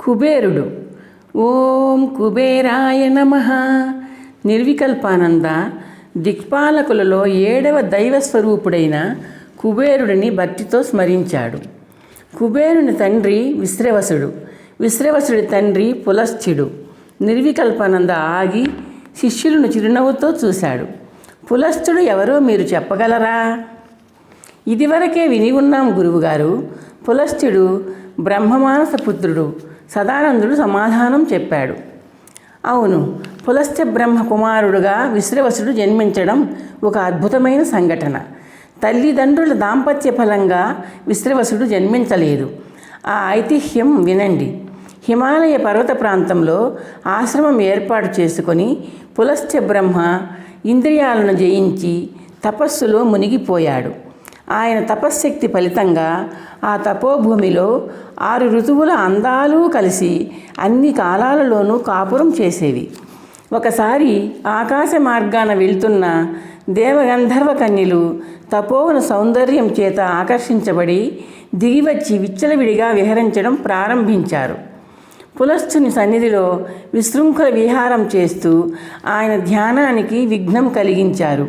కుబేరుడు. ఓం కుబేరాయ నమ. నిర్వికల్పానంద దిక్పాలకులలో ఏడవ దైవ స్వరూపుడైన కుబేరుడిని భక్తితో స్మరించాడు. కుబేరుని తండ్రి విశ్రవసుడు. విశ్రవసుడి తండ్రి పులశ్చుడు నిర్వికల్పానంద ఆగి శిష్యులను చిరునవ్వుతో చూశాడు. పులస్థుడు ఎవరో మీరు చెప్పగలరా? ఇదివరకే విని ఉన్నాం గురువుగారు. పులశ్చుడు బ్రహ్మమానస పుత్రుడు. సదానందుడు సమాధానం చెప్పాడు. అవును పులస్త్య బ్రహ్మ కుమారుడుగా విశ్రవసుడు జన్మించడం ఒక అద్భుతమైన సంఘటన. తల్లిదండ్రుల దాంపత్య ఫలంగా విశ్రవసుడు జన్మించలేదు. ఆ ఐతిహ్యం వినండి. హిమాలయ పర్వత ప్రాంతంలో ఆశ్రమం ఏర్పాటు చేసుకొని పులస్త్య బ్రహ్మ ఇంద్రియాలను జయించి తపస్సులో మునిగిపోయాడు. ఆయన తపశ్శక్తి ఫలితంగా ఆ తపోభూమిలో ఆరు ఋతువుల అందాలు కలిసి అన్ని కాలాలలోనూ కాపురం చేసేవి. ఒకసారి ఆకాశ మార్గాన వెళ్తున్న దేవగంధర్వ కన్యలు తపోవన సౌందర్యం చేత ఆకర్షించబడి దిగివచ్చి విచ్చలవిడిగా విహరించడం ప్రారంభించారు. పులస్థుని సన్నిధిలో విశృంఖల విహారం చేస్తూ ఆయన ధ్యానానికి విఘ్నం కలిగించారు.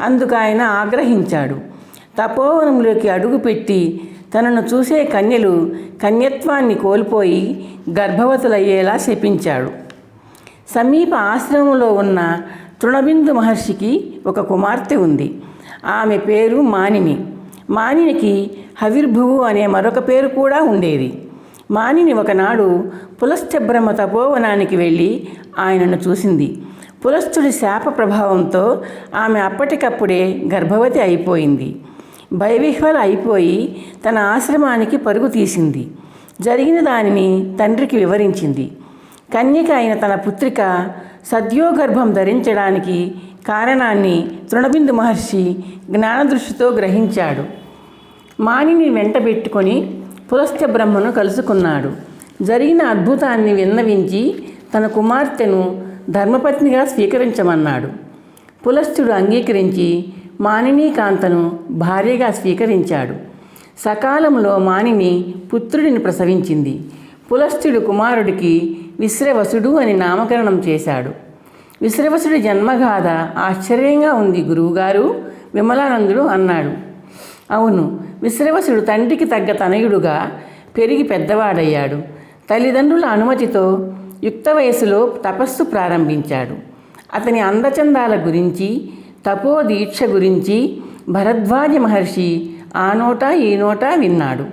అందుకు ఆయన ఆగ్రహించాడు. తపోవనంలోకి అడుగుపెట్టి తనను చూసే కన్యలు కన్యత్వాన్ని కోల్పోయి గర్భవతులయ్యేలా శపించాడు. సమీప ఆశ్రమంలో ఉన్న తృణబిందు మహర్షికి ఒక కుమార్తె ఉంది. ఆమె పేరు మానిని. మానినికి హవిర్భువు అనే మరొక పేరు కూడా ఉండేది. మానిని ఒకనాడు పులశ్చబ్రహ్మ తపోవనానికి వెళ్ళి ఆయనను చూసింది. పులస్తుడి శాప ప్రభావంతో ఆమె అప్పటికప్పుడే గర్భవతి అయిపోయింది. భయవిహ్వల అయిపోయి తన ఆశ్రమానికి పరుగు తీసింది. జరిగిన దానిని తండ్రికి వివరించింది. కన్యక అయిన తన పుత్రిక సద్యోగర్భం ధరించడానికి కారణాన్ని తృణబిందు మహర్షి జ్ఞానదృష్టితో గ్రహించాడు. మానిని వెంటబెట్టుకొని పులస్త్య బ్రహ్మను కలుసుకున్నాడు. జరిగిన అద్భుతాన్ని విన్నవించి తన కుమార్తెను ధర్మపత్నిగా స్వీకరించమన్నాడు. పులస్తుడు అంగీకరించి మానినీకాంతను భార్యగా స్వీకరించాడు. సకాలంలో మానిని పుత్రుడిని ప్రసవించింది. పులస్థుడు కుమారుడికి విశ్రవసుడు అని నామకరణం చేశాడు. విశ్రవసుడి జన్మగాథ ఆశ్చర్యంగా ఉంది గురువుగారు విమలానందుడు అన్నాడు. అవును విశ్రవసుడు తండ్రికి తగ్గ తనయుడుగా పెరిగి పెద్దవాడయ్యాడు. తల్లిదండ్రుల అనుమతితో యుక్త వయసులో తపస్సు ప్రారంభించాడు. అతని అందచందాల గురించి తపోదీక్ష గురించి భరద్వాజ మహర్షి ఆ నోట ఈ నోట విన్నాడు.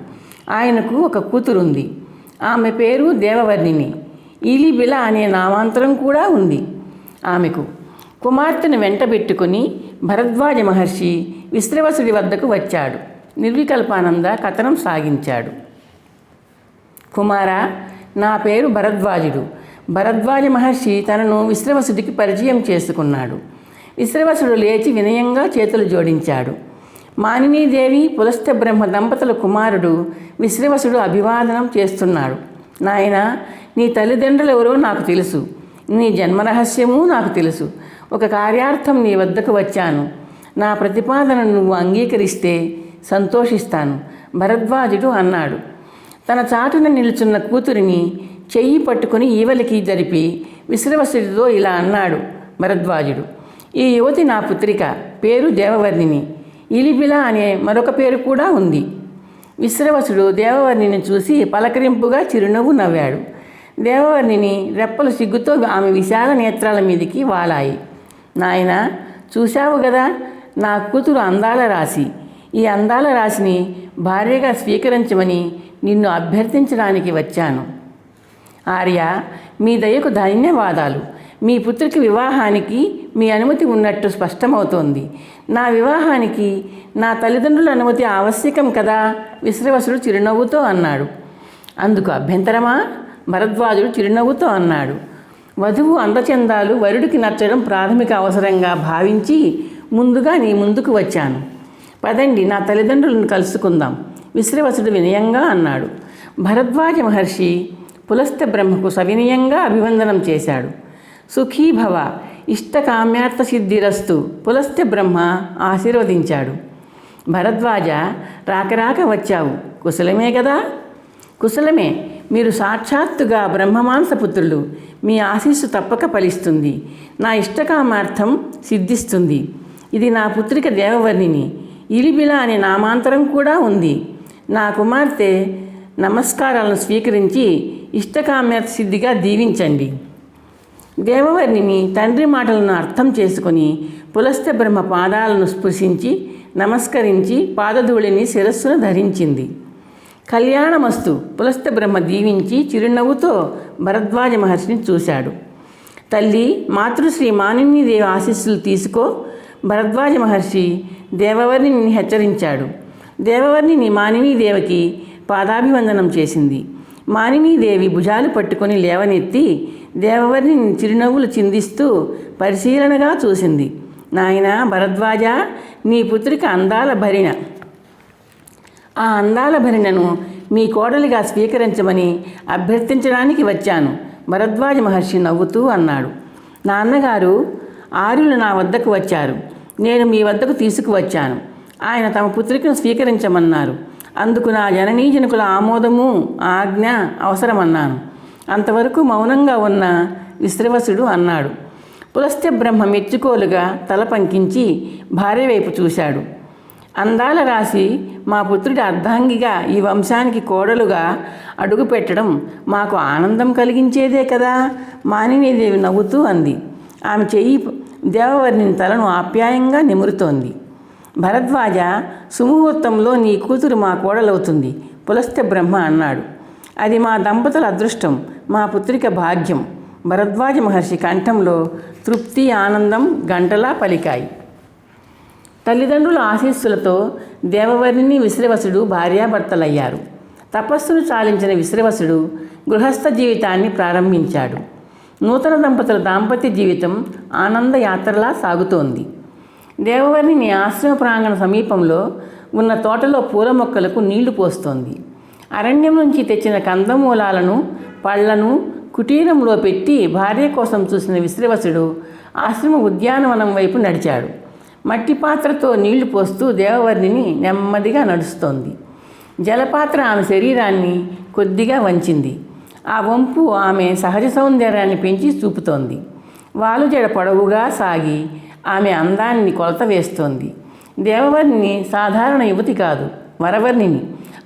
ఆయనకు ఒక కూతురుంది. ఆమె పేరు దేవవర్ణిని. ఈలిబిల అనే నామాంతరం కూడా ఉంది. ఆమెకు కుమార్తెను వెంటబెట్టుకుని భరద్వాజ మహర్షి విశ్రవసుడి వద్దకు వచ్చాడు. నిర్వికల్పానంద కథనం సాగించాడు. కుమారా నా పేరు భరద్వాజుడు. భరద్వాజ మహర్షి తనను విశ్రవసుడికి పరిచయం చేసుకున్నాడు. విశ్రవసుడు లేచి వినయంగా చేతులు జోడించాడు. మానినీదేవి పులస్థ బ్రహ్మ దంపతుల కుమారుడు విశ్రవసుడు అభివాదనం చేస్తున్నాడు. నాయన నీ తల్లిదండ్రులు ఎవరో నాకు తెలుసు. నీ జన్మరహస్యము నాకు తెలుసు. ఒక కార్యార్థం నీ వద్దకు వచ్చాను. నా ప్రతిపాదన నువ్వు అంగీకరిస్తే సంతోషిస్తాను భరద్వాజుడు అన్నాడు. తన చాటున నిలుచున్న కూతురిని చెయ్యి పట్టుకుని ఈవలికి జరిపి విశ్రవసుడితో ఇలా అన్నాడు భరద్వాజుడు. ఈ యువతి నా పుత్రిక పేరు దేవవర్ణిని. ఇలిబిల అనే మరొక పేరు కూడా ఉంది. విశ్రవసుడు దేవవర్ణిని చూసి పలకరింపుగా చిరునవ్వు నవ్వాడు. దేవవర్ణిని రెప్పలు సిగ్గుతో ఆమె విశాల నేత్రాల మీదికి వాలాయి. నాయన చూశావు కదా నా కూతురు అందాల రాశి. ఈ అందాల రాశిని భార్యగా స్వీకరించమని నిన్ను అభ్యర్థించడానికి వచ్చాను. ఆర్య మీ దయకు ధన్యవాదాలు. మీ పుత్రికి వివాహానికి మీ అనుమతి ఉన్నట్టు స్పష్టమవుతోంది. నా వివాహానికి నా తల్లిదండ్రుల అనుమతి ఆవశ్యకం కదా? విశ్రవసుడు చిరునవ్వుతో అన్నాడు. అందుకు అభ్యంతరమా? భరద్వాజుడు చిరునవ్వుతో అన్నాడు. వధువు అందచందాలు వరుడికి నచ్చడం ప్రాథమిక అవసరంగా భావించి ముందుగా నీ ముందుకు వచ్చాను. పదండి నా తల్లిదండ్రులను కలుసుకుందాం. విశ్రవసుడు వినయంగా అన్నాడు. భరద్వాజ మహర్షి పులస్త బ్రహ్మకు సవినయంగా అభివందనం చేశాడు. సుఖీభవ. ఇష్టకామ్యార్థ సిద్ధిరస్తు పులస్త్య బ్రహ్మ ఆశీర్వదించాడు. భరద్వాజ రాక రాక వచ్చావు. కుశలమే కదా కుశలమే. మీరు సాక్షాత్తుగా బ్రహ్మమాంసపుత్రులు. మీ ఆశీస్సు తప్పక ఫలిస్తుంది. నా ఇష్టకామార్థం సిద్ధిస్తుంది. ఇది నా పుత్రిక దేవవర్ణిని. ఇలిబిల అనే నామాంతరం కూడా ఉంది. నా కుమార్తె నమస్కారాలను స్వీకరించి ఇష్టకామ్యార్థ సిద్ధిగా దీవించండి. దేవవర్ణిని తండ్రి మాటలను అర్థం చేసుకొని పులస్త బ్రహ్మ పాదాలను స్పృశించి నమస్కరించి పాదధూళిని శిరస్సును ధరించింది. కళ్యాణమస్తు పులస్త బ్రహ్మ దీవించి చిరునవ్వుతో భరద్వాజ మహర్షిని చూశాడు. తల్లి మాతృశ్రీ మానినీదేవి ఆశీస్సులు తీసుకో భరద్వాజ మహర్షి దేవవర్ణిని హెచ్చరించాడు. దేవవర్ణిని మానినీదేవికి పాదాభివందనం చేసింది. మానినీదేవి భుజాలు పట్టుకొని లేవనెత్తి దేవవరిని చిరునవ్వులు చిందిస్తూ పరిశీలనగా చూసింది. నాయన భరద్వాజ నీ పుత్రిక అందాల భరిణ. ఆ అందాల భరిణను మీ కోడలిగా స్వీకరించమని అభ్యర్థించడానికి వచ్చాను. భరద్వాజ మహర్షి నవ్వుతూ అన్నాడు. నాన్నగారు ఆర్యులు నా వద్దకు వచ్చారు. నేను మీ వద్దకు తీసుకువచ్చాను. ఆయన తమ పుత్రికను స్వీకరించమన్నారు. అందుకు నా జననీజనకుల ఆమోదము ఆజ్ఞ అవసరమన్నాను. అంతవరకు మౌనంగా ఉన్న విశ్రవసుడు అన్నాడు. పులస్త్య బ్రహ్మ మెచ్చుకోలుగా తల పంకించి భార్య వైపు చూశాడు. అందాల రాసి మా పుత్రుడి అర్ధాంగిగా ఈ వంశానికి కోడలుగా అడుగుపెట్టడం మాకు ఆనందం కలిగించేదే కదా? మానినీదేవి నవ్వుతూ అంది. ఆమె చెయ్యి దేవవర్ణిని తలను ఆప్యాయంగా నిమురుతోంది. భరద్వాజ సుముహూర్తంలో నీ కూతురు మా కోడలవుతుంది. పులస్త్య బ్రహ్మ అన్నాడు. అది మా దంపతుల అదృష్టం మా పుత్రిక భాగ్యం. భరద్వాజ మహర్షి కంఠంలో తృప్తి ఆనందం గంటలా పలికాయి. తల్లిదండ్రుల ఆశీస్సులతో దేవవరిని విశ్రవసుడు భార్యాభర్తలయ్యారు. తపస్సును చాలించిన విశ్రవసుడు గృహస్థ జీవితాన్ని ప్రారంభించాడు. నూతన దంపతుల దాంపత్య జీవితం ఆనంద యాత్రలా సాగుతోంది. దేవవర్ణిని ఆశ్రమ ప్రాంగణ సమీపంలో ఉన్న తోటలో పూల మొక్కలకు నీళ్ళు పోస్తోంది. అరణ్యం నుంచి తెచ్చిన కందమూలాలను పళ్ళను కుటీరంలో పెట్టి భార్య కోసం చూసిన విశ్రవసుడు ఆశ్రమ ఉద్యానవనం వైపు నడిచాడు. మట్టి పాత్రతో నీళ్ళు పోస్తూ దేవవర్ణిని నెమ్మదిగా నడుస్తోంది. జలపాత్ర ఆమె శరీరాన్ని కొద్దిగా వంచింది. ఆ వంపు ఆమె సహజ సౌందర్యాన్ని పెంచి చూపుతోంది. వాలుజడ పొడవుగా సాగి ఆమె అందాన్ని కొలత వేస్తోంది. దేవవర్ణిని సాధారణ యువతి కాదు వరవర్ణిని.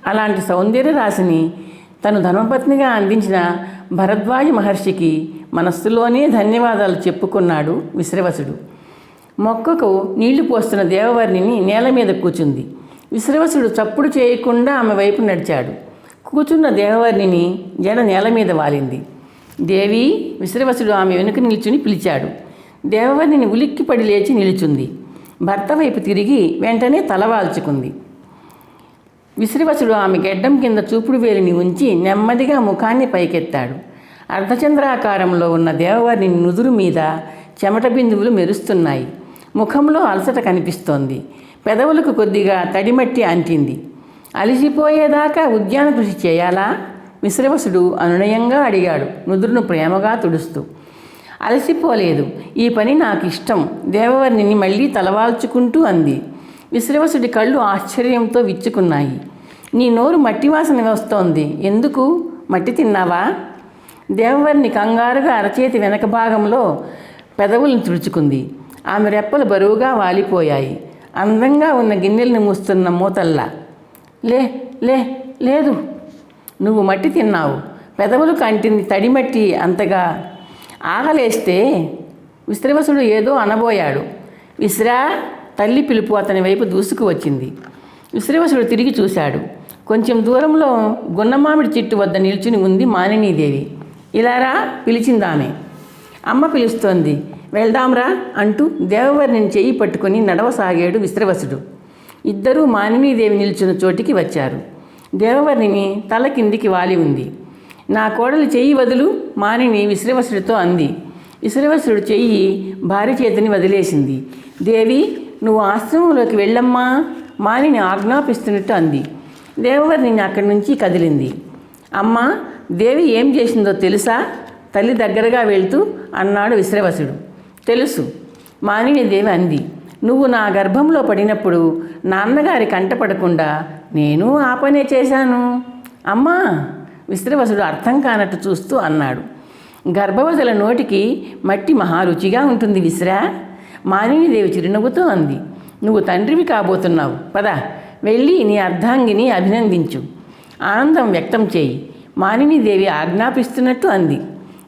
అలాంటి సౌందర్య రాశిని తను ధర్మపత్నిగా అందించిన భరద్వాజ మహర్షికి మనస్సులోనే ధన్యవాదాలు చెప్పుకున్నాడు విశ్రవసుడు. మొక్కకు నీళ్ళు పోస్తున్న దేవవర్ణిని నేల మీద కూర్చుంది విశ్రవసుడు చప్పుడు చేయకుండా ఆమె వైపు నడిచాడు. కూర్చున్న దేవవర్ణిని జడ నేల మీద వాలింది. దేవి విశ్రవసుడు ఆమె వెనుక నిల్చుని పిలిచాడు. దేవవర్ణిని ఉలిక్కిపడి లేచి నిలుచుంది. భర్త వైపు తిరిగి వెంటనే తలవాల్చుకుంది విశ్రవసుడు ఆమె గెడ్డం కింద చూపుడు వేలిని ఉంచి నెమ్మదిగా ముఖాన్ని పైకెత్తాడు. అర్ధచంద్రాకారంలో ఉన్న దేవవారిని నుదురు మీద చెమట బిందువులు మెరుస్తున్నాయి. ముఖంలో అలసట కనిపిస్తోంది. పెదవులకు కొద్దిగా తడిమట్టి అంటింది. అలిసిపోయేదాకా ఉద్యాన కృషి చేయాలా? విశ్రవసుడు అనునయంగా అడిగాడు నుదురును ప్రేమగా తుడుస్తూ. అలసిపోలేదు. ఈ పని నాకు ఇష్టం దేవవర్ణిని మళ్ళీ తలవాల్చుకుంటూ అంది. విశ్రవసుడి కళ్ళు ఆశ్చర్యంతో విచ్చుకున్నాయి. నీ నోరు మట్టి వాసన వస్తోంది. ఎందుకు? మట్టి తిన్నావా? దేవవర్ణి కంగారుగా అరచేతి వెనక భాగంలో పెదవులను తుడుచుకుంది. ఆమె రెప్పలు బరువుగా వాలిపోయాయి. అందంగా ఉన్న గిన్నెలను మూస్తున్న మూతల్లా. లే లే లేదు. నువ్వు మట్టి తిన్నావు. పెదవులు కంటింది తడిమట్టి అంతగా ఆగలేస్తే విశ్రవసుడు ఏదో అనబోయాడు. విశ్రా తల్లి పిలుపు అతని వైపు దూసుకు వచ్చింది. విశ్రవసుడు తిరిగి చూశాడు. కొంచెం దూరంలో గున్నమామిడి చెట్టు వద్ద నిల్చుని ఉంది మానినీదేవి ఇలారా పిలిచిందామె. అమ్మ పిలుస్తోంది. వెళ్దాంరా అంటూ దేవవర్ణిని చేయి పట్టుకుని నడవసాగాడు విశ్రవసుడు. ఇద్దరూ మానినీదేవి నిల్చున్న చోటికి వచ్చారు. దేవవర్ణిని తల కిందికి వాలి ఉంది. నా కోడలు చెయ్యి వదులు మానిని విశ్రవసుడితో అంది. విశ్రవసుడు చెయ్యి భార్య చేతిని వదిలేసింది. దేవి నువ్వు ఆశ్రమంలోకి వెళ్ళమ్మా మానిని ఆజ్ఞాపిస్తున్నట్టు అంది. దేవవర్ణిని అక్కడి నుంచి కదిలింది. అమ్మ దేవి ఏం చేసిందో తెలుసా? తల్లి దగ్గరగా వెళ్తూ అన్నాడు విశ్రవసుడు. తెలుసు మానిని దేవి అంది. నువ్వు నా గర్భంలో పడినప్పుడు నాన్నగారి కంటపడకుండా నేను ఆ పనే చేశాను. అమ్మా విశ్రవసుడు అర్థం కానట్టు చూస్తూ అన్నాడు. గర్భవతుల నోటికి మట్టి మహారుచిగా ఉంటుంది విశ్రా మానినీదేవి చిరునవ్వుతో అంది. నువ్వు తండ్రివి కాబోతున్నావు. పద వెళ్ళి నీ అర్ధాంగిని అభినందించు. ఆనందం వ్యక్తం చేయి. మానినీదేవి ఆజ్ఞాపిస్తున్నట్టు అంది.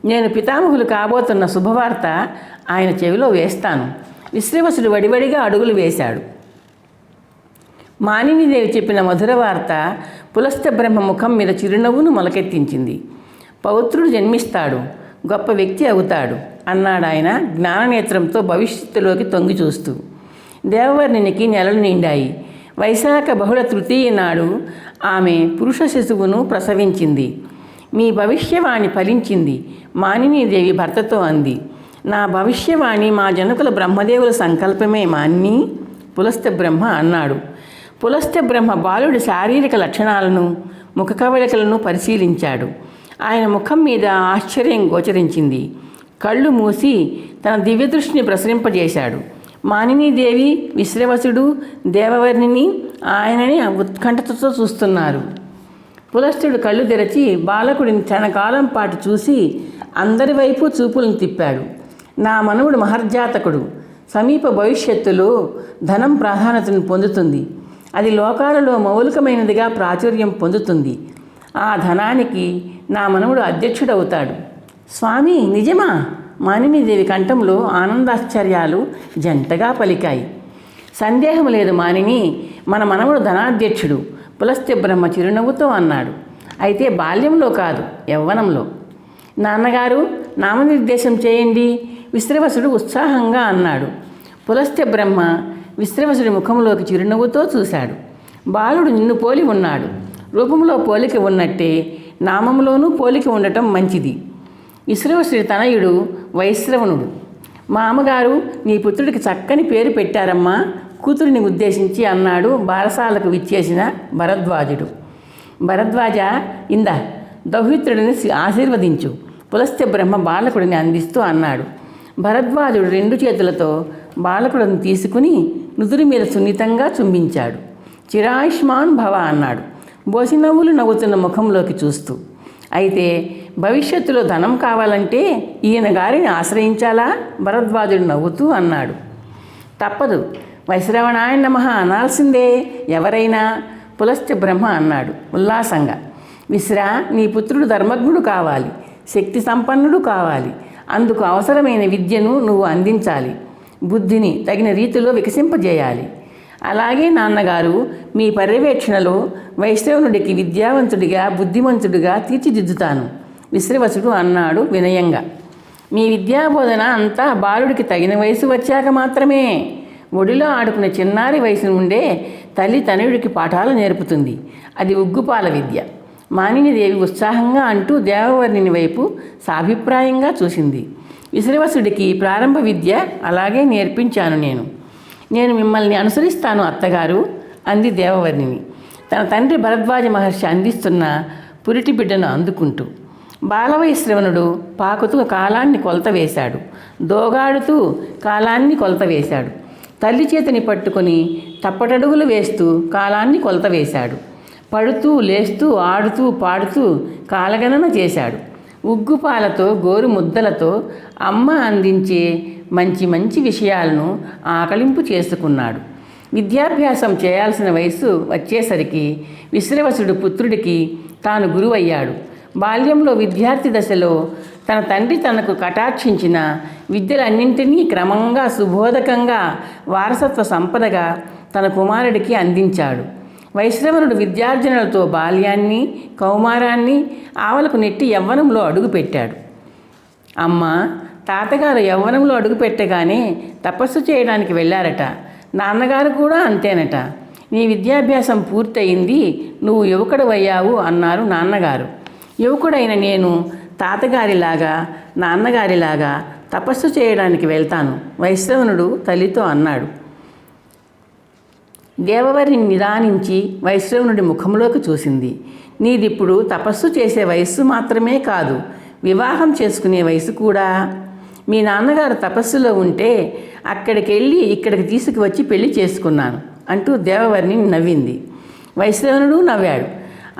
నేను పితామహులు కాబోతున్న శుభవార్త ఆయన చెవిలో వేస్తాను. విశ్రవసుడు వడివడిగా అడుగులు వేశాడు. మానినీదేవి చెప్పిన మధుర వార్త పులస్త బ్రహ్మ ముఖం మీద చిరునవ్వును మొలకెత్తించింది. పౌత్రుడు జన్మిస్తాడు గొప్ప వ్యక్తి అవుతాడు అన్నాడాయన జ్ఞాననేత్రంతో భవిష్యత్తులోకి తొంగి చూస్తూ. దేవవర్ణినికి నెలలు నిండాయి. వైశాఖ బహుళ తృతీయ నాడు ఆమె పురుష శిశువును ప్రసవించింది. మీ భవిష్యవాణి ఫలించింది మానినీదేవి భర్తతో అంది. నా భవిష్యవాణి మా జనకుల బ్రహ్మదేవుల సంకల్పమే మాన్ని పులస్త బ్రహ్మ అన్నాడు. పులస్త్య బ్రహ్మ బాలుడి శారీరక లక్షణాలను ముఖ కవళికలను పరిశీలించాడు. ఆయన ముఖం మీద ఆశ్చర్యం గోచరించింది. కళ్ళు మూసి తన దివ్యదృష్టిని ప్రసరింపజేశాడు. మానినీదేవి విశ్రవసుడు దేవవర్ణిని ఆయనని ఉత్కంఠతతో చూస్తున్నారు. పులస్తుడు కళ్ళు తెరచి బాలకుడిని క్షణకాలం పాటు చూసి అందరి వైపు చూపులను తిప్పాడు. నా మనవుడు మహర్జాతకుడు. సమీప భవిష్యత్తులో ధనం ప్రాధాన్యతను పొందుతుంది. అది లోకాలలో మౌలికమైనదిగా ప్రాచుర్యం పొందుతుంది. ఆ ధనానికి నా మనవుడు అధ్యక్షుడవుతాడు. స్వామి నిజమా? మానినీదేవి కంఠంలో ఆనందాశ్చర్యాలు జంటగా పలికాయి. సందేహం లేదు మానిని మన మనవడు ధనాధ్యక్షుడు పులస్త్య బ్రహ్మ చిరునవ్వుతో అన్నాడు. అయితే బాల్యంలో కాదు యవ్వనంలో. నాన్నగారు నామనిర్దేశం చేయండి విశ్రవసుడు ఉత్సాహంగా అన్నాడు. పులస్త్య బ్రహ్మ విశ్రమసుడి ముఖంలోకి చిరునవ్వుతో చూశాడు. బాలుడు నిన్ను పోలి ఉన్నాడు. రూపంలో పోలిక ఉన్నట్టే నామంలోనూ పోలిక ఉండటం మంచిది. విశ్రమశ్రీ తనయుడు వైశ్రవణుడు. మా అమ్మగారు నీ పుత్రుడికి చక్కని పేరు పెట్టారమ్మా. కూతురిని ఉద్దేశించి అన్నాడు బారసాలకు విచ్చేసిన భరద్వాజుడు. భరద్వాజ ఇంద దౌహిత్రుడిని ఆశీర్వదించు. పులస్త్య బ్రహ్మ బాలకుడిని అందిస్తూ అన్నాడు. భరద్వాజుడు రెండు చేతులతో బాలకుడిని తీసుకుని నుదురు మీద సున్నితంగా చుంబించాడు. చిరాయుష్మాన్ భవ అన్నాడు. బోసినవ్వులు నవ్వుతున్న ముఖంలోకి చూస్తూ అయితే భవిష్యత్తులో ధనం కావాలంటే ఈయన గారిని ఆశ్రయించాలా? భరద్వాజుడు నవ్వుతూ అన్నాడు. తప్పదు. వైశ్రవణాయన మహ అనాల్సిందే. ఎవరైనా? పులస్త్య బ్రహ్మ అన్నాడు ఉల్లాసంగా. విశ్రా నీ పుత్రుడు ధర్మజ్ఞుడు కావాలి. శక్తి సంపన్నుడు కావాలి. అందుకు అవసరమైన విద్యను నువ్వు అందించాలి. బుద్ధిని తగిన రీతిలో వికసింపజేయాలి. అలాగే నాన్నగారు మీ పర్యవేక్షణలో వైష్ణవునుడికి విద్యావంతుడిగా బుద్ధిమంతుడిగా తీర్చిదిద్దుతాను. విశ్రవసుడు అన్నాడు వినయంగా. మీ విద్యాబోధన అంతా బాలుడికి తగిన వయసు వచ్చాక మాత్రమే. ఒడిలో ఆడుకునే చిన్నారి వయసు నుండే తల్లి తనయుడికి పాఠాలు నేర్పుతుంది. అది ఉగ్గుపాల విద్య. మానినిదేవి ఉత్సాహంగా అంటూ దేవవర్ణిని వైపు సాభిప్రాయంగా చూసింది. విశ్రవసుడికి ప్రారంభ విద్య అలాగే నేర్పించాను నేను. నేను మిమ్మల్ని అనుసరిస్తాను అత్తగారు అంది దేవవర్ణిని. తన తండ్రి భరద్వాజ మహర్షి అందిస్తున్న పురిటి బిడ్డను అందుకుంటూ. బాలవైశ్రవణుడు పాకుతూ కాలాన్ని కొలత వేశాడు. దోగాడుతూ కాలాన్ని కొలత వేశాడు. తల్లి చేతిని పట్టుకొని తప్పటడుగులు వేస్తూ కాలాన్ని కొలత వేశాడు. పడుతూ లేస్తూ ఆడుతూ పాడుతూ కాలగణన చేశాడు. ఉగ్గుపాలతో గోరు ముద్దలతో అమ్మ అందించే మంచి మంచి విషయాలను ఆకలింపు చేసుకున్నాడు. విద్యాభ్యాసం చేయాల్సిన వయసు వచ్చేసరికి విశ్రవసుడు పుత్రుడికి తాను గురువయ్యాడు. బాల్యంలో విద్యార్థి దశలో తన తండ్రి తనకు కటాక్షించిన విద్యలన్నింటినీ క్రమంగా సుబోధకంగా వారసత్వ సంపదగా తన కుమారుడికి అందించాడు. వైశ్రవణుడు విద్యార్జనలతో బాల్యాన్ని కౌమారాన్ని ఆవలకు నెట్టి యవ్వనంలో అడుగుపెట్టాడు. అమ్మ తాతగారు యవ్వనంలో అడుగుపెట్టగానే తపస్సు చేయడానికి వెళ్ళారట. నాన్నగారు కూడా అంతేనట. నీ విద్యాభ్యాసం పూర్తయింది నువ్వు యువకుడవయ్యావు అన్నారు నాన్నగారు. యువకుడైన నేను తాతగారిలాగా నాన్నగారిలాగా తపస్సు చేయడానికి వెళ్తాను వైశ్రవణుడు తల్లితో అన్నాడు. దేవవరిని నిదానించి వైశ్రవణుడి ముఖంలోకి చూసింది. నీదిప్పుడు తపస్సు చేసే వయస్సు మాత్రమే కాదు వివాహం చేసుకునే వయసు కూడా. మీ నాన్నగారు తపస్సులో ఉంటే అక్కడికి వెళ్ళి ఇక్కడికి తీసుకువచ్చి పెళ్ళి చేసుకున్నాను అంటూ దేవవరిని నవ్వింది. వైశ్రవణుడు నవ్వాడు.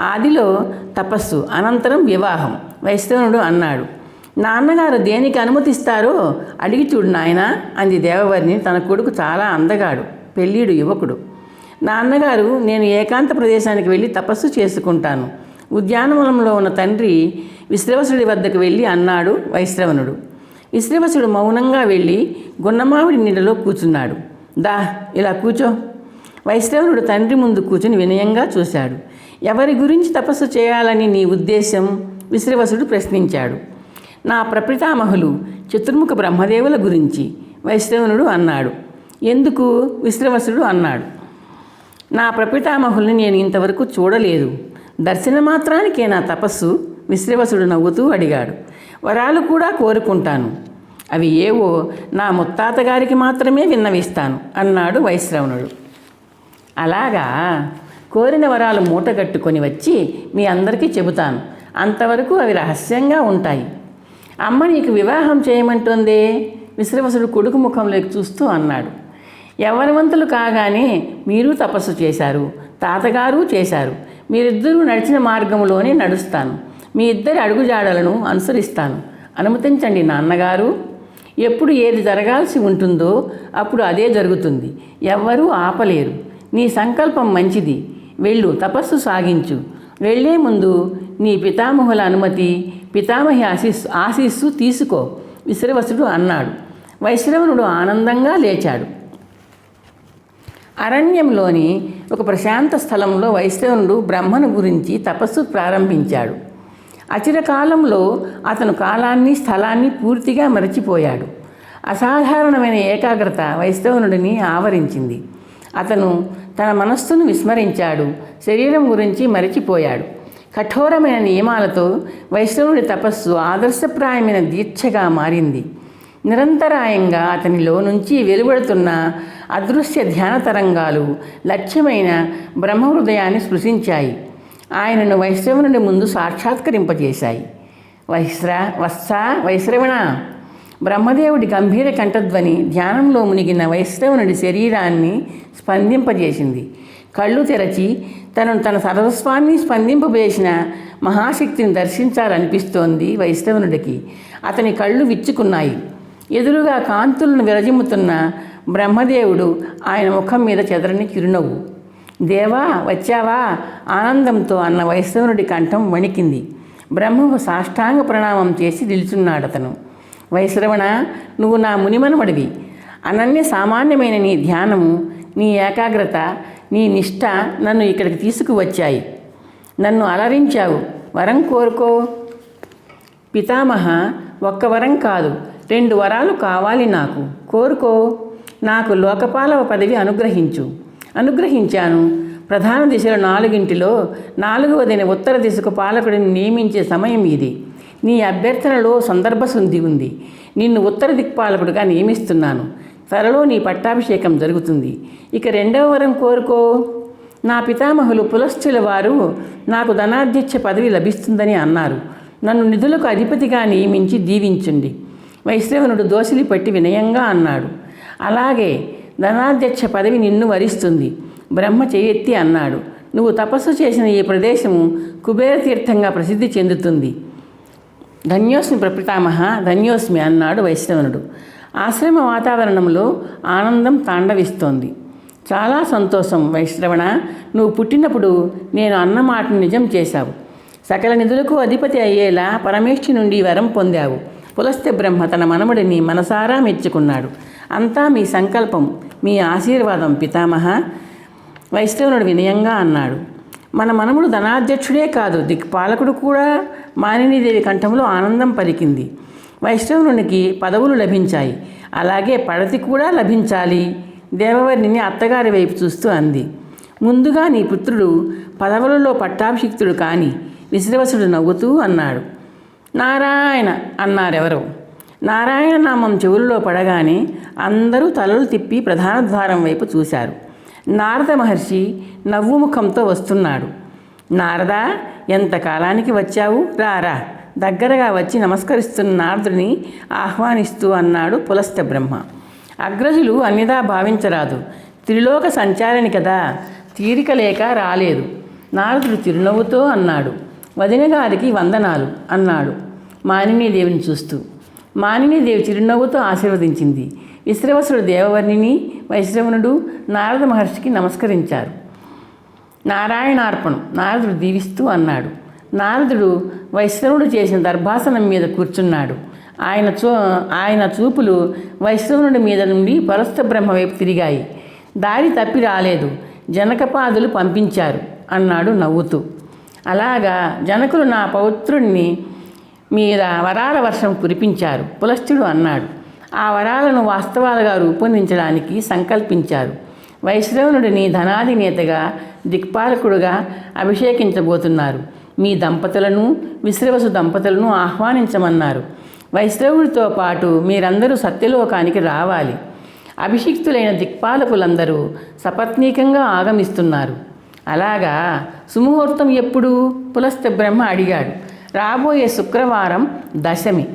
ఆదిలో తపస్సు అనంతరం వివాహం వైష్ణవుడు అన్నాడు. నాన్నగారు దేనికి అనుమతిస్తారో అడిగి చూడు నాయనా అంది దేవవరిని తన కొడుకు చాలా అందగాడు పెళ్ళీడు యువకుడు. నాన్నగారు నేను ఏకాంత ప్రదేశానికి వెళ్ళి తపస్సు చేసుకుంటాను. ఉద్యానవనంలో ఉన్న తండ్రి విశ్రవసుడి వద్దకు వెళ్ళి అన్నాడు వైశ్రవణుడు. విశ్రవసుడు మౌనంగా వెళ్ళి గున్నమావిడి నీడలో కూర్చున్నాడు దా ఇలా కూర్చో వైశ్రవణుడు తండ్రి ముందు కూర్చుని వినయంగా చూశాడు. ఎవరి గురించి తపస్సు చేయాలని నీ ఉద్దేశం విశ్రవసుడు ప్రశ్నించాడు. నా ప్రపితామహులు చతుర్ముఖ బ్రహ్మదేవుల గురించి వైశ్రవణుడు అన్నాడు. ఎందుకు? విశ్రవసుడు అన్నాడు. నా ప్రపితామహుల్ని నేను ఇంతవరకు చూడలేదు. దర్శన మాత్రానికే నా తపస్సు విశ్రవసుడు నవ్వుతూ అడిగాడు. వరాలు కూడా కోరుకుంటాను. అవి ఏవో నా ముత్తాత గారికి మాత్రమే విన్నవిస్తాను అన్నాడు వైశ్రవణుడు. అలాగా? కోరిన వరాలు మూటగట్టుకొని వచ్చి మీ అందరికీ చెబుతాను. అంతవరకు అవి రహస్యంగా ఉంటాయి. అమ్మ నీకు వివాహం చేయమంటుందే? విశ్రవసుడు కొడుకు ముఖంలోకి చూస్తూ అన్నాడు. యవ్వనవంతులు కాగానే మీరు తపస్సు చేశారు తాతగారు చేశారు. మీరిద్దరూ నడిచిన మార్గంలోనే నడుస్తాను. మీ ఇద్దరి అడుగుజాడలను అనుసరిస్తాను. అనుమతించండి నాన్నగారు. ఎప్పుడు ఏది జరగాల్సి ఉంటుందో అప్పుడు అదే జరుగుతుంది. ఎవ్వరూ ఆపలేరు. నీ సంకల్పం మంచిది. వెళ్ళు తపస్సు సాగించు. వెళ్ళే ముందు నీ పితామహుల అనుమతి పితామహి ఆశీస్సు ఆశీస్సు తీసుకో విశ్రవసుడు అన్నాడు. వైశ్రవణుడు ఆనందంగా లేచాడు. అరణ్యంలోని ఒక ప్రశాంత స్థలంలో వైష్ణవుడు బ్రహ్మను గురించి తపస్సు ప్రారంభించాడు. అచిరకాలంలో అతను కాలాన్ని స్థలాన్ని పూర్తిగా మరచిపోయాడు. అసాధారణమైన ఏకాగ్రత వైష్ణవునుడిని ఆవరించింది. అతను తన మనస్సును విస్మరించాడు శరీరం గురించి మరచిపోయాడు. కఠోరమైన నియమాలతో వైష్ణవుడి తపస్సు ఆదర్శప్రాయమైన దీక్షగా మారింది. నిరంతరాయంగా అతనిలో నుంచి వెలువడుతున్న అదృశ్య ధ్యాన తరంగాలు లక్ష్యమైన బ్రహ్మహృదయాన్ని స్పృశించాయి ఆయనను వైశ్రవణుడి ముందు సాక్షాత్కరింపజేశాయి. వైశ్ర వత్స వైశ్రవణ. బ్రహ్మదేవుడి గంభీర కంఠధ్వని ధ్యానంలో మునిగిన వైశ్రవణుడి శరీరాన్ని స్పందింపజేసింది. కళ్ళు తెరచి తనను తన సర్వస్వాన్ని స్పందింపజేసిన మహాశక్తిని దర్శించాలనిపిస్తోంది వైష్ణవునుడికి అతని కళ్ళు విచ్చుకున్నాయి. ఎదురుగా కాంతులను విరజిమ్ముతున్న బ్రహ్మదేవుడు ఆయన ముఖం మీద చెదరని చిరునవ్వు. దేవా వచ్చావా? ఆనందంతో అన్న వైష్ణవుడి కంఠం వణికింది. బ్రహ్మకు సాష్టాంగ ప్రణామం చేసి నిలుచున్నాడు అతను వైశ్రవణ నువ్వు నా మునిమనవడివి. అనన్య సామాన్యమైన నీ ధ్యానము నీ ఏకాగ్రత నీ నిష్ఠ నన్ను ఇక్కడికి తీసుకువచ్చాయి. నన్ను అలరించావు. వరం కోరుకో. పితామహ ఒక్క వరం కాదు. రెండు వరాలు కావాలి నాకు. కోరుకో. నాకు లోకపాలవ పదవి అనుగ్రహించు. అనుగ్రహించాను. ప్రధాన దిశలో నాలుగింటిలో నాలుగవదిన ఉత్తర దిశకు పాలకుడిని నియమించే సమయం ఇది. నీ అభ్యర్థనలో సందర్భశుద్ధి ఉంది. నిన్ను ఉత్తర దిక్పాలకుడిగా నియమిస్తున్నాను. త్వరలో నీ పట్టాభిషేకం జరుగుతుంది. ఇక రెండవ వరం కోరుకో. నా పితామహులు పులస్థుల వారు నాకు ధనాధ్యక్ష పదవి లభిస్తుందని అన్నారు. నన్ను నిధులకు అధిపతిగా నియమించి దీవించండి. వైశ్రవణుడు దోసిలి పట్టి వినయంగా అన్నాడు. అలాగే ధనాధ్యక్ష పదవి నిన్ను వరిస్తుంది. బ్రహ్మ చేయెత్తి అన్నాడు. నువ్వు తపస్సు చేసిన ఈ ప్రదేశము కుబేర తీర్థంగా ప్రసిద్ధి చెందుతుంది. ధన్యోస్మి ప్రపితామహ ధన్యోస్మి అన్నాడు వైష్ణవనుడు ఆశ్రమ వాతావరణంలో ఆనందం తాండవిస్తోంది. చాలా సంతోషం వైష్ణవణ నువ్వు పుట్టినప్పుడు నేను అన్నమాట నిజం చేశావు. సకల నిధులకు అధిపతి అయ్యేలా పరమేష్ఠి నుండి వరం పొందావు. పులస్త్య బ్రహ్మ తన మనముడిని మనసారా మెచ్చుకున్నాడు. అంతా మీ సంకల్పం మీ ఆశీర్వాదం పితామహ. వైష్ణవునుడు వినయంగా అన్నాడు. మన మనముడు ధనాధ్యక్షుడే కాదు దిక్పాలకుడు కూడా మానినీదేవి కంఠంలో ఆనందం పలికింది. వైష్ణవునికి పదవులు లభించాయి. అలాగే పడతి కూడా లభించాలి. దేవవర్ణిని అత్తగారి వైపు చూస్తూ అంది. ముందుగా నీ పుత్రుడు పదవులలో పట్టాభిషిక్తుడు కాని విశ్రవసుడు నవ్వుతూ అన్నాడు. నారాయణ అన్నారెవరు. నారాయణ నామం చెవుల్లో పడగానే అందరూ తలలు తిప్పి ప్రధాన ద్వారం వైపు చూశారు. నారద మహర్షి నవ్వు ముఖంతో వస్తున్నాడు. నారద ఎంతకాలానికి వచ్చావు? రారా. దగ్గరగా వచ్చి నమస్కరిస్తున్న నారదుని ఆహ్వానిస్తూ అన్నాడు పులస్త బ్రహ్మ. అగ్రజులు అన్యదా భావించరాదు. త్రిలోక సంచారిణి కదా. తీరిక లేక రాలేదు. నారదుడు చిరునవ్వుతో అన్నాడు. వదిన గారికి వందనాలు అన్నాడు మానినీదేవిని చూస్తూ. మానినీదేవి చిరునవ్వుతో ఆశీర్వదించింది. విశ్రవసుడు దేవవర్ణిని వైశ్రవణుడు నారద మహర్షికి నమస్కరించారు. నారాయణార్పణం నారదుడు దీవిస్తూ అన్నాడు. నారదుడు వైష్ణవుడు చేసిన దర్భాసనం మీద కూర్చున్నాడు. ఆయన చూ ఆయన చూపులు వైష్ణవుడి మీద నుండి పరస్థ బ్రహ్మ వైపు తిరిగాయి. దారి తప్పి రాలేదు. జనకపాదులు పంపించారు అన్నాడు నవ్వుతూ. అలాగా జనకులు నా పౌత్రుణ్ణి మీద వరాల వర్షం కురిపించారు. పులస్థుడు అన్నాడు. ఆ వరాలను వాస్తవాలుగా రూపొందించడానికి సంకల్పించారు. వైశ్రవణుడిని ధనాధినేతగా దిక్పాలకుడుగా అభిషేకించబోతున్నారు. మీ దంపతులను విశ్రవసు దంపతులను ఆహ్వానించమన్నారు. వైశ్రవుడితో పాటు మీరందరూ సత్యలోకానికి రావాలి. అభిషిక్తులైన దిక్పాలకులందరూ సపత్నీకంగా ఆగమిస్తున్నారు. అలాగా సుముహూర్తం ఎప్పుడు? పులస్త బ్రహ్మ అడిగాడు. రాబోయే శుక్రవారం దశమి.